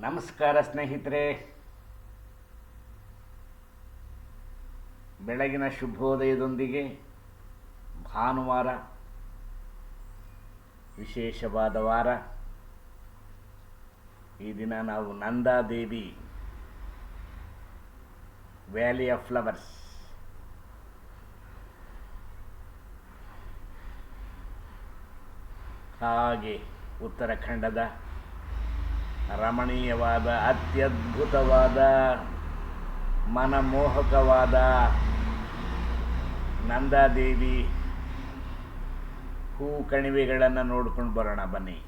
ನಮಸ್ಕಾರ ಸ್ನೇಹಿತರೆ. ಬೆಳಗಿನ ಶುಭೋದಯದೊಂದಿಗೆ ಭಾನುವಾರ, ವಿಶೇಷವಾದ ವಾರ. ಈ ದಿನ ನಾವು ನಂದಾದೇವಿ ವ್ಯಾಲಿ ಆಫ್ ಫ್ಲವರ್ಸ್. ಹಾಗೆ ಉತ್ತರಾಖಂಡದ ರಮಣೀಯವಾದ, ಅತ್ಯದ್ಭುತವಾದ, ಮನಮೋಹಕವಾದ ನಂದಾದೇವಿ ಹೂ ಕಣಿವೆಗಳನ್ನು ನೋಡ್ಕೊಂಡು ಬರೋಣ ಬನ್ನಿ.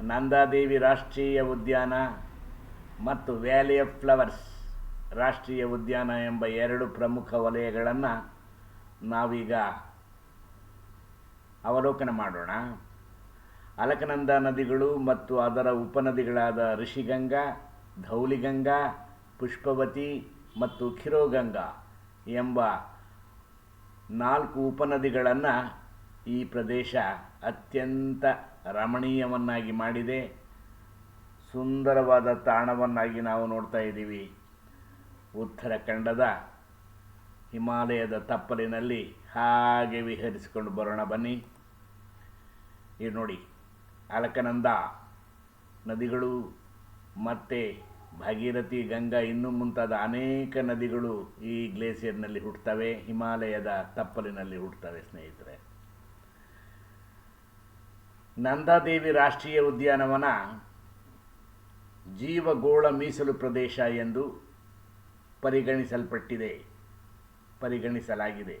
ನಂದಾದೇವಿ ರಾಷ್ಟ್ರೀಯ ಉದ್ಯಾನ ಮತ್ತು ವ್ಯಾಲಿ ಆಫ್ ಫ್ಲವರ್ಸ್ ರಾಷ್ಟ್ರೀಯ ಉದ್ಯಾನ ಎಂಬ ಎರಡು ಪ್ರಮುಖ ವಲಯಗಳನ್ನು ನಾವೀಗ ಅವಲೋಕನ ಮಾಡೋಣ. ಅಲಕನಂದ ನದಿಗಳು ಮತ್ತು ಅದರ ಉಪನದಿಗಳಾದ ಋಷಿಗಂಗಾ ಧೌಲಿಗಂಗಾ ಪುಷ್ಪವತಿ ಮತ್ತು ಖಿರೋಗಂಗಾ ಎಂಬ ನಾಲ್ಕು ಉಪನದಿಗಳನ್ನು ಈ ಪ್ರದೇಶ ಅತ್ಯಂತ ರಮಣೀಯವನ್ನಾಗಿ ಮಾಡಿದೆ. ಸುಂದರವಾದ ತಾಣವನ್ನಾಗಿ ನಾವು ನೋಡ್ತಾ ಇದ್ದೀವಿ. ಉತ್ತರಾಖಂಡದ ಹಿಮಾಲಯದ ತಪ್ಪಲಿನಲ್ಲಿ ಹಾಗೆ ವಿಹರಿಸಿಕೊಂಡು ಬರೋಣ ಬನ್ನಿ. ಇದು ನೋಡಿ. ಅಲಕನಂದ, ನದಿಗಳು ಮತ್ತು ಭಾಗೀರಥಿ, ಗಂಗಾ ಇನ್ನು ಮುಂತಾದ ಅನೇಕ ನದಿಗಳು ಈ ಗ್ಲೇಸಿಯರ್ನಲ್ಲಿ ಹುಟ್ಟುತ್ತವೆ ಹಿಮಾಲಯದ ತಪ್ಪಲಿನಲ್ಲಿ ಹುಟ್ಟುತ್ತವೆ ಸ್ನೇಹಿತರೆ. ನಂದಾದೇವಿ ರಾಷ್ಟ್ರೀಯ ಉದ್ಯಾನವನ ಜೀವಗೋಳ ಮೀಸಲು ಪ್ರದೇಶ ಎಂದು ಪರಿಗಣಿಸಲ್ಪಟ್ಟಿದೆ, ಪರಿಗಣಿಸಲಾಗಿದೆ.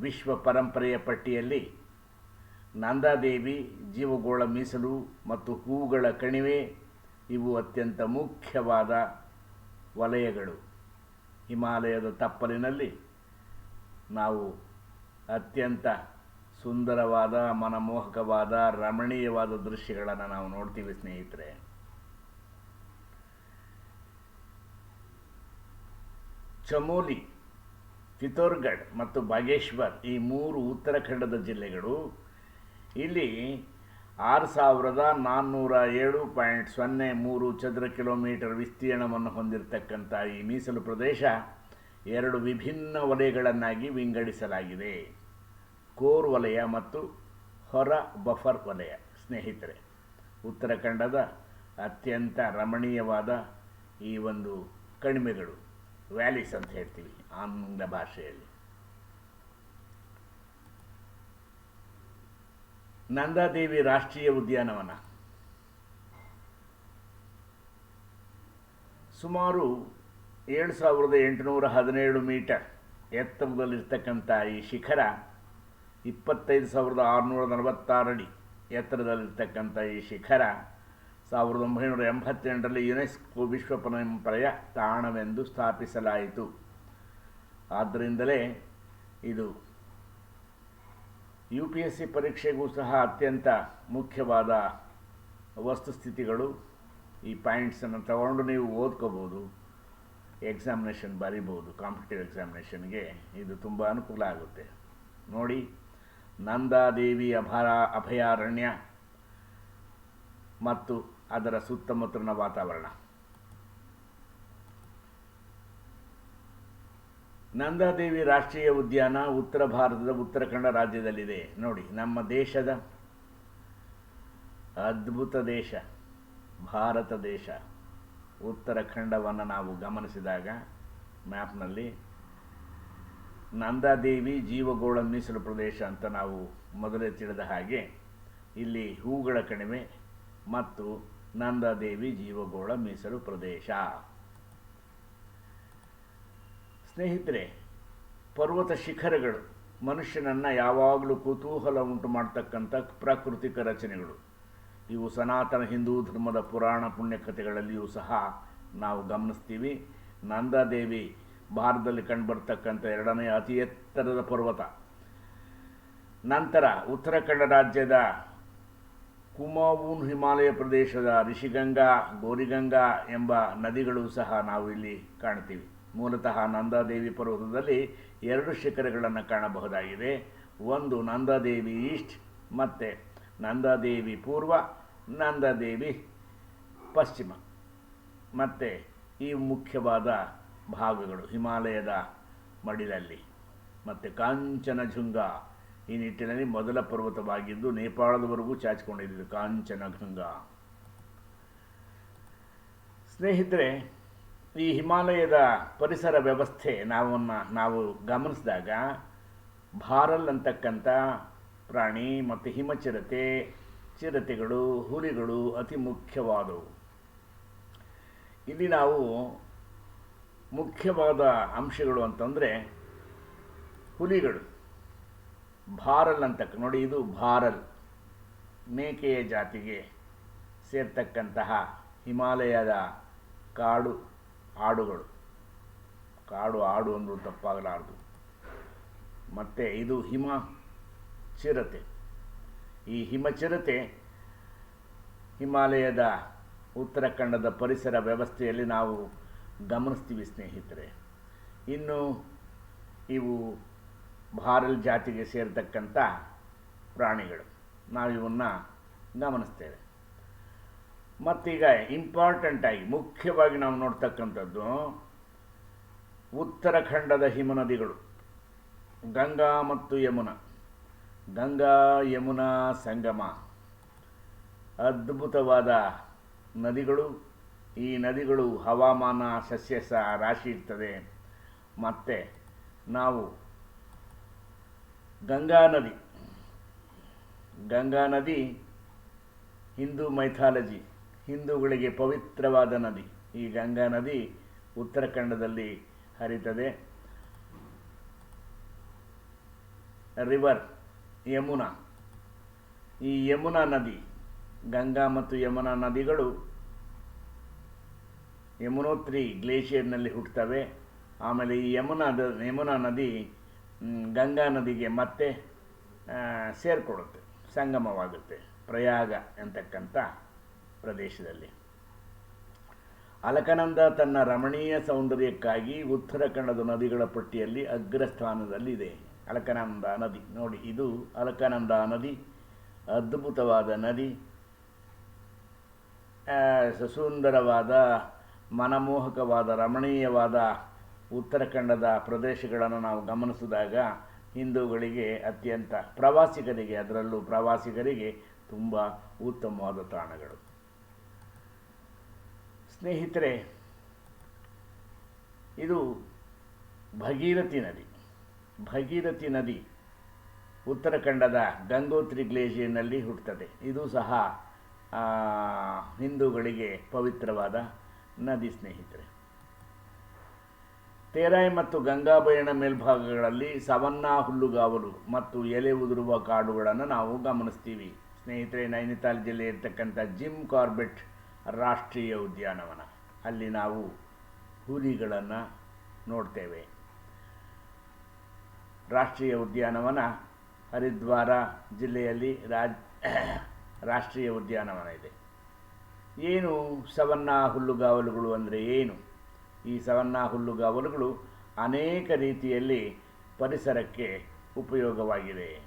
ವಿಶ್ವ ಪರಂಪರೆಯ ಪಟ್ಟಿಯಲ್ಲಿ ನಂದಾದೇವಿ, ಜೀವಗೋಳ ಮೀಸಲು ಮತ್ತು ಹೂಗಳ ಕಣಿವೆ ಇವು ಅತ್ಯಂತ ಮುಖ್ಯವಾದ ವಲಯಗಳು. ಹಿಮಾಲಯದ ತಪ್ಪಲಿನಲ್ಲಿ ನಾವು ಅತ್ಯಂತ ಸುಂದರವಾದ, ಮನಮೋಹಕವಾದ, ರಮಣೀಯವಾದ ದೃಶ್ಯಗಳನ್ನು ನಾವು ನೋಡ್ತೀವಿ ಸ್ನೇಹಿತರೆ. ಚಮೋಲಿ ಪಿಥೋರ್ಗಢ್ ಮತ್ತು ಬಾಗೇಶ್ವರ್ ಈ ಮೂರು ಉತ್ತರಾಖಂಡದ ಜಿಲ್ಲೆಗಳು ಇಲ್ಲಿ ಆರು ಸಾವಿರದ ನಾನ್ನೂರ ಏಳು ಪಾಯಿಂಟ್ ಸೊನ್ನೆ ಮೂರು ಚದರ ಕಿಲೋಮೀಟರ್ ವಿಸ್ತೀರ್ಣವನ್ನು ಹೊಂದಿರತಕ್ಕಂಥ ಈ ಮೀಸಲು ಪ್ರದೇಶ ಎರಡು ವಿಭಿನ್ನ ವಲಯಗಳನ್ನಾಗಿ ವಿಂಗಡಿಸಲಾಗಿದೆ. ಕೋರ್ ವಲಯ ಮತ್ತು ಹೊರ ಬಫರ್ ವಲಯ. ಸ್ನೇಹಿತರೆ, ಉತ್ತರಾಖಂಡದ ಅತ್ಯಂತ ರಮಣೀಯವಾದ ಈ ಒಂದು ಕಣಿವೆಗಳು ವ್ಯಾಲೀಸ್ ಅಂತ ಹೇಳ್ತೀವಿ ಆಂಗ್ಲ ಭಾಷೆಯಲ್ಲಿ. ನಂದಾದೇವಿ ರಾಷ್ಟ್ರೀಯ ಉದ್ಯಾನವನ. ಸುಮಾರು ಏಳು ಸಾವಿರದ ಎಂಟುನೂರ ಹದಿನೇಳು ಮೀಟರ್ ಎತ್ತರದಲ್ಲಿರ್ತಕ್ಕಂಥ ಈ ಶಿಖರ, ಇಪ್ಪತ್ತೈದು ಸಾವಿರದ ಆರುನೂರ ನಲವತ್ತಾರಡಿ ಎತ್ತರದಲ್ಲಿರ್ತಕ್ಕಂಥ ಈ ಶಿಖರ ಸಾವಿರದ ಒಂಬೈನೂರ ಎಂಬತ್ತೆಂಟರಲ್ಲಿ ಯುನೆಸ್ಕೋ ವಿಶ್ವ ಪರಂಪರೆಯ ತಾಣವೆಂದು ಸ್ಥಾಪಿಸಲಾಯಿತು. ಆದ್ದರಿಂದಲೇ ಇದು ಯು ಪಿ ಎಸ್ ಸಿ ಪರೀಕ್ಷೆಗೂ ಸಹ ಅತ್ಯಂತ ಮುಖ್ಯವಾದ ವಸ್ತುಸ್ಥಿತಿಗಳು. ಈ ಪಾಯಿಂಟ್ಸನ್ನು ತಗೊಂಡು ನೀವು ಓದ್ಕೋಬೋದು, ಎಕ್ಸಾಮಿನೇಷನ್ ಬರಿಬೋದು, ಕಾಂಪಿಟೇಟಿವ್ ಎಕ್ಸಾಮಿನೇಷನ್ಗೆ ಇದು ತುಂಬ ಅನುಕೂಲ ಆಗುತ್ತೆ. ನೋಡಿ, ನಂದಾದೇವಿ ಅಭಯ ಅಭಯಾರಣ್ಯ ಮತ್ತು ಅದರ ಸುತ್ತಮುತ್ತಲಿನ ವಾತಾವರಣ. ನಂದಾದೇವಿ ರಾಷ್ಟ್ರೀಯ ಉದ್ಯಾನ ಉತ್ತರ ಭಾರತದ ಉತ್ತರಾಖಂಡ ರಾಜ್ಯದಲ್ಲಿದೆ. ನೋಡಿ, ನಮ್ಮ ದೇಶದ ಅದ್ಭುತ ದೇಶ, ಭಾರತ ದೇಶ. ಉತ್ತರಾಖಂಡವನ್ನು ನಾವು ಗಮನಿಸಿದಾಗ ಮ್ಯಾಪ್ನಲ್ಲಿ ನಂದಾದೇವಿ ಜೀವಗೋಳ ಮೀಸಲು ಪ್ರದೇಶ ಅಂತ ನಾವು ಮೊದಲೇ ತಿಳಿದ ಹಾಗೆ ಇಲ್ಲಿ ಹೂಗಳ ಕಣಿವೆ ಮತ್ತು ನಂದಾದೇವಿ ಜೀವಗೋಳ ಮೀಸಲು ಪ್ರದೇಶ. ಸ್ನೇಹಿತರೆ, ಪರ್ವತ ಶಿಖರಗಳು ಮನುಷ್ಯನನ್ನು ಯಾವಾಗಲೂ ಕುತೂಹಲ ಉಂಟು ಮಾಡ್ತಕ್ಕಂಥ ಪ್ರಾಕೃತಿಕ ರಚನೆಗಳು. ಇವು ಸನಾತನ ಹಿಂದೂ ಧರ್ಮದ ಪುರಾಣ ಪುಣ್ಯ ಕಥೆಗಳಲ್ಲಿಯೂ ಸಹ ನಾವು ಗಮನಿಸ್ತೀವಿ. ನಂದಾದೇವಿ ಭಾರತದಲ್ಲಿ ಕಂಡುಬರ್ತಕ್ಕಂಥ ಎರಡನೇ ಅತಿ ಎತ್ತರದ ಪರ್ವತ. ನಂತರ ಉತ್ತರಾಖಂಡ ರಾಜ್ಯದ ಕುಮಾವೂನ್ ಹಿಮಾಲಯ ಪ್ರದೇಶದ ರಿಷಿಗಂಗಾ, ಗೋರಿಗಂಗಾ ಎಂಬ ನದಿಗಳು ಸಹ ನಾವು ಇಲ್ಲಿ ಕಾಣ್ತೀವಿ. ಮೂಲತಃ ನಂದಾದೇವಿ ಪರ್ವತದಲ್ಲಿ ಎರಡು ಶಿಖರಗಳನ್ನು ಕಾಣಬಹುದಾಗಿದೆ. ಒಂದು ನಂದಾದೇವಿ ಈಸ್ಟ್, ಮತ್ತು ನಂದಾದೇವಿ ಪೂರ್ವ, ನಂದಾದೇವಿ ಪಶ್ಚಿಮ. ಮತ್ತು ಈ ಮುಖ್ಯವಾದ ಭಾಗಗಳು ಹಿಮಾಲಯದ ಮಡಿಲಲ್ಲಿ, ಮತ್ತು ಕಾಂಚನಜುಂಗ. ಈ ನಿಟ್ಟಿನಲ್ಲಿ ಮೊದಲ ಪರ್ವತವಾಗಿದ್ದು ನೇಪಾಳದವರೆಗೂ ಚಾಚಿಕೊಂಡಿದ್ದು ಕಾಂಚನಗಂಗಾ. ಸ್ನೇಹಿತರೆ ಈ ಹಿಮಾಲಯದ ಪರಿಸರ ವ್ಯವಸ್ಥೆ ನಾವು ನಾವು ಗಮನಿಸಿದಾಗ, ಭಾರಲ್ ಅಂತಕ್ಕಂಥ ಪ್ರಾಣಿ ಮತ್ತು ಹಿಮಚಿರತೆ, ಚಿರತೆಗಳು, ಹುಲಿಗಳು ಅತಿ ಮುಖ್ಯವಾದವು. ಇಲ್ಲಿ ನಾವು ಮುಖ್ಯವಾದ ಅಂಶಗಳು ಅಂತಂದರೆ ಹುಲಿಗಳು. ಭಾರಲ್ ಅಂತಕ್ಕ ನೋಡಿ ಇದು ಭಾರಲ್, ಮೇಕೆಯ ಜಾತಿಗೆ ಸೇರ್ತಕ್ಕಂತಹ ಹಿಮಾಲಯದ ಕಾಡು. ಆಡುಗಳು ಕಾಡು, ಆಡು ಅಂದರೂ ತಪ್ಪಾಗಲಾರದು. ಮತ್ತು ಇದು ಹಿಮ ಚಿರತೆ. ಈ ಹಿಮಚಿರತೆ ಹಿಮಾಲಯದ ಉತ್ತರಾಖಂಡದ ಪರಿಸರ ವ್ಯವಸ್ಥೆಯಲ್ಲಿ ನಾವು ಗಮನಿಸ್ತೀವಿ ಸ್ನೇಹಿತರೆ. ಇನ್ನು ಇವು ಭಾರಲ್ ಜಾತಿಗೆ ಸೇರತಕ್ಕಂಥ ಪ್ರಾಣಿಗಳು. ನಾವು ಇವನ್ನ ಗಮನಿಸ್ತೇವೆ. ಮತ್ತೀಗ ಇಂಪಾರ್ಟೆಂಟಾಗಿ ಮುಖ್ಯವಾಗಿ ನಾವು ನೋಡ್ತಕ್ಕಂಥದ್ದು ಉತ್ತರಾಖಂಡದ ಹಿಮನದಿಗಳು. ಗಂಗಾ ಮತ್ತು ಯಮುನಾ. ಗಂಗಾ, ಯಮುನಾ, ಸಂಗಮ. ಅದ್ಭುತವಾದ ನದಿಗಳು. ಈ ನದಿಗಳು ಹವಾಮಾನ ಸಸ್ಯ ಸಹ ರಾಶಿ ಇರ್ತದೆ. ಮತ್ತು ನಾವು ಗಂಗಾ ನದಿ. ಗಂಗಾ ನದಿ ಹಿಂದೂ ಮೈಥಾಲಜಿ ಹಿಂದೂಗಳಿಗೆ ಪವಿತ್ರವಾದ ನದಿ. ಈ ಗಂಗಾ ನದಿ ಉತ್ತರಾಖಂಡದಲ್ಲಿ ಹರಿತದೆ. ರಿವರ್ ಯಮುನಾ. ಈ ಯಮುನಾ ನದಿ, ಗಂಗಾ ಮತ್ತು ಯಮುನಾ ನದಿಗಳು ಯಮುನೋತ್ರಿ ಗ್ಲೇಷಿಯರ್ನಲ್ಲಿ ಹುಟ್ಟುತ್ತವೆ ಆಮೇಲೆ ಈ ಯಮುನಾದ ಯಮುನಾ ನದಿ ಗಂಗಾ ನದಿಗೆ ಮತ್ತೆ ಸೇರಿಕೊಡುತ್ತೆ ಸೇರಿಕೊಳ್ಳುತ್ತೆ ಸಂಗಮವಾಗುತ್ತೆ. ಪ್ರಯಾಗ ಎಂತಕ್ಕಂಥ ಪ್ರದೇಶದಲ್ಲಿ. ಅಲಕನಂದ ತನ್ನ ರಮಣೀಯ ಸೌಂದರ್ಯಕ್ಕಾಗಿ ಉತ್ತರಾಖಂಡದ ನದಿಗಳ ಪಟ್ಟಿಯಲ್ಲಿ ಅಗ್ರಸ್ಥಾನದಲ್ಲಿದೆ. ಅಲಕನಂದ ನದಿ. ನೋಡಿ, ಇದು ಅಲಕನಂದ ನದಿ. ಅದ್ಭುತವಾದ ನದಿ. ಸುಂದರವಾದ ಮನಮೋಹಕವಾದ, ರಮಣೀಯವಾದ ಉತ್ತರಾಖಂಡದ ಪ್ರದೇಶಗಳನ್ನು ನಾವು ಗಮನಿಸಿದಾಗ ಹಿಂದೂಗಳಿಗೆ ಅತ್ಯಂತ ಪ್ರವಾಸಿಗರಿಗೆ, ಅದರಲ್ಲೂ ಪ್ರವಾಸಿಗರಿಗೆ ತುಂಬ ಉತ್ತಮವಾದ ತಾಣಗಳು. ಸ್ನೇಹಿತರೆ, ಇದು ಭಗೀರಥಿ ನದಿ. ಭಗೀರಥಿ ನದಿ ಉತ್ತರಾಖಂಡದ ಗಂಗೋತ್ರಿ ಗ್ಲೇಷಿಯರ್ನಲ್ಲಿ ಹುಟ್ಟುತ್ತದೆ. ಇದು ಸಹ ಹಿಂದೂಗಳಿಗೆ ಪವಿತ್ರವಾದ ನದಿ ಸ್ನೇಹಿತರೆ. ತೇರಾಯ್ ಮತ್ತು ಗಂಗಾಭಯಣ ಮೇಲ್ಭಾಗಗಳಲ್ಲಿ ಸವನ್ನಾ ಹುಲ್ಲುಗಾವಲು ಮತ್ತು ಎಲೆ ಉದುರುವ ಕಾಡುಗಳನ್ನು ನಾವು ಗಮನಿಸ್ತೀವಿ. ಸ್ನೇಹಿತರೆ, ನೈನಿತಾಲ್ ಜಿಲ್ಲೆ ಇರ್ತಕ್ಕಂಥ ಜಿಮ್ ಕಾರ್ಬೆಟ್ ರಾಷ್ಟ್ರೀಯ ಉದ್ಯಾನವನ. ಅಲ್ಲಿ ನಾವು ಹುಲಿಗಳನ್ನು ನೋಡ್ತೇವೆ. ರಾಷ್ಟ್ರೀಯ ಉದ್ಯಾನವನ ಹರಿದ್ವಾರ ಜಿಲ್ಲೆಯಲ್ಲಿ ರಾಜ್, ರಾಷ್ಟ್ರೀಯ ಉದ್ಯಾನವನ ಇದೆ. ಏನು ಸವನ್ನಾ ಹುಲ್ಲುಗಾವಲುಗಳು ಅಂದರೆ ಏನು? ಈ ಸವನ್ನಾ ಹುಲ್ಲುಗಾವಲುಗಳು ಅನೇಕ ರೀತಿಯಲ್ಲಿ ಪರಿಸರಕ್ಕೆ ಉಪಯೋಗವಾಗಿದೆ.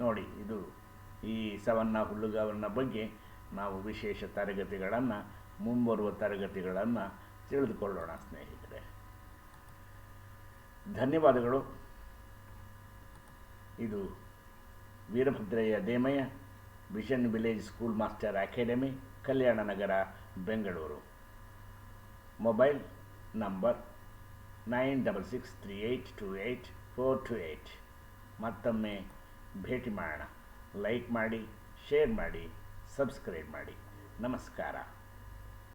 ನೋಡಿ, ಇದು ಈ ಸವನ್ನಾ ಹುಲ್ಲುಗಾವಲಿನ ಬಗ್ಗೆ ನಾವು ವಿಶೇಷ ತರಗತಿಗಳನ್ನು ಮುಂಬರುವ ತರಗತಿಗಳನ್ನು ತಿಳಿದುಕೊಳ್ಳೋಣ, ಸ್ನೇಹಿತರೆ. ಧನ್ಯವಾದಗಳು. ಇದು Veerabhadrayya Demayya, vision village school master academy, Kalyana Nagara, Bengaluru. Mobile number nine double six three eight two eight four two eight ಮತ್ತೊಮ್ಮೆ ಭೇಟಿ ಮಾಡೋಣ. ಲೈಕ್ ಮಾಡಿ, ಶೇರ್ ಮಾಡಿ. ಸಬ್ಸ್ಕ್ರೈಬ್ ಮಾಡಿ. ನಮಸ್ಕಾರ.